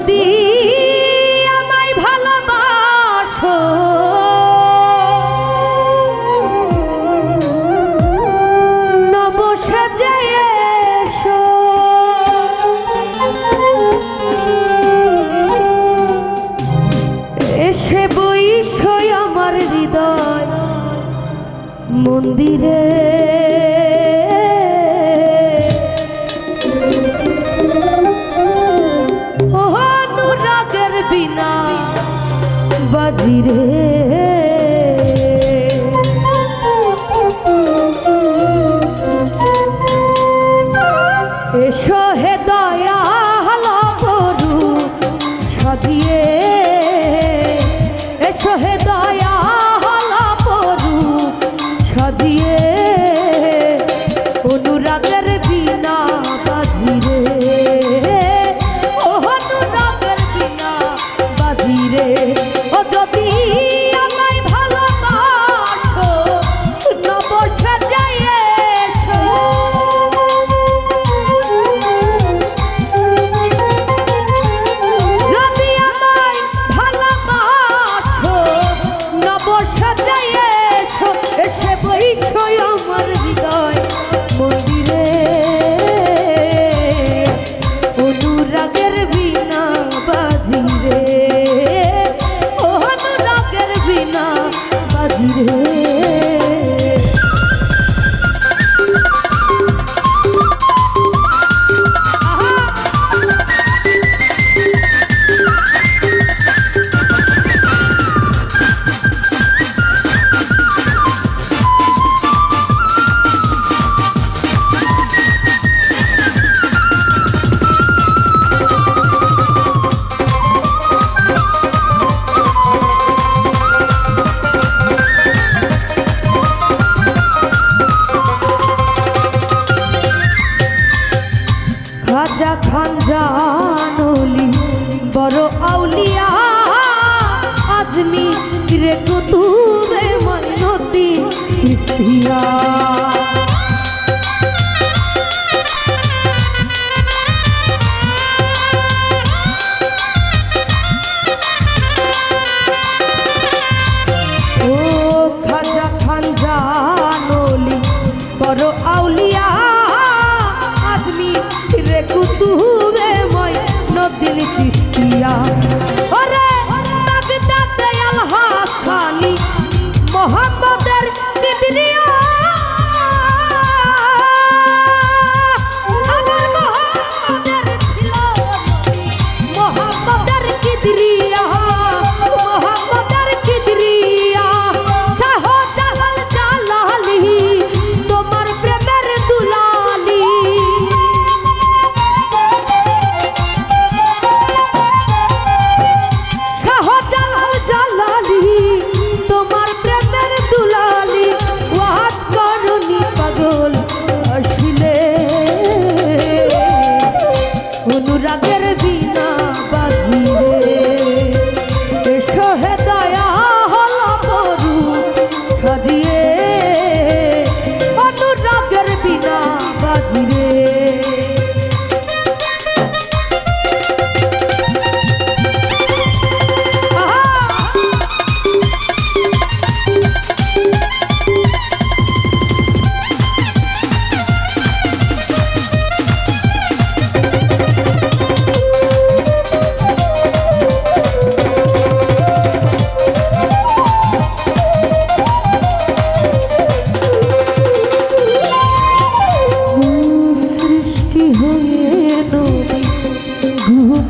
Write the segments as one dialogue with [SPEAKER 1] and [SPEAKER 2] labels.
[SPEAKER 1] যদি আমায় ভালোবাসো। নবসাজে এসো। এসে বইসই আমার হৃদয় মন্দিরে। Ooh. খাজা খান জানলি বড় আউলিয়া আজমি রে কুতুবে মন্নতি চিস্তিয়া। বড় আউলিয়া মোহাম্মদের দিদিনিয়া আমার মোহাম্মদের ছিল মোহাম্মদের দিদিনিয়া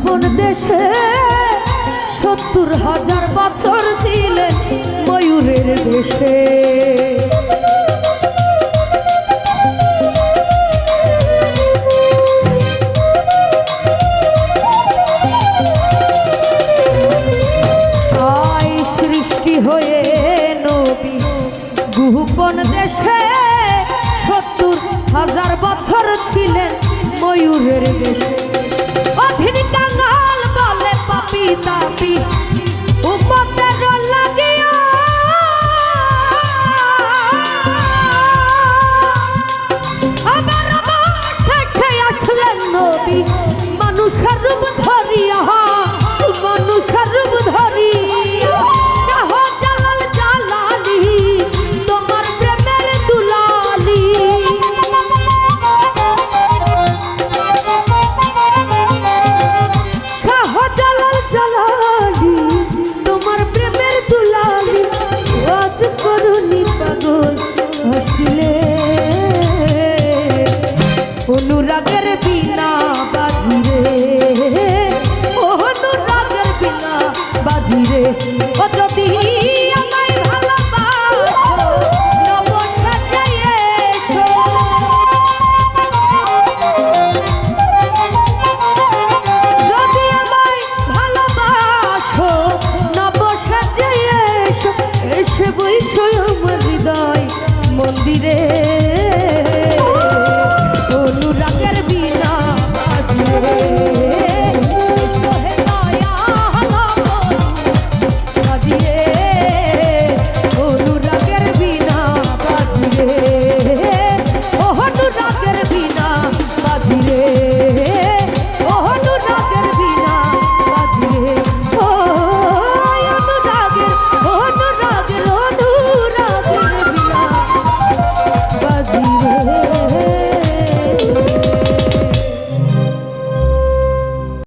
[SPEAKER 1] কোন দেশে সত্তর হাজার বছর ছিলেন ময়ূরের দেশে? হয়ে নবী গুহপন দেশে সত্তর হাজার বছর ছিলেন ময়ূরের দেশে। অধিকার তাপি। উম্মতের লাগিয়া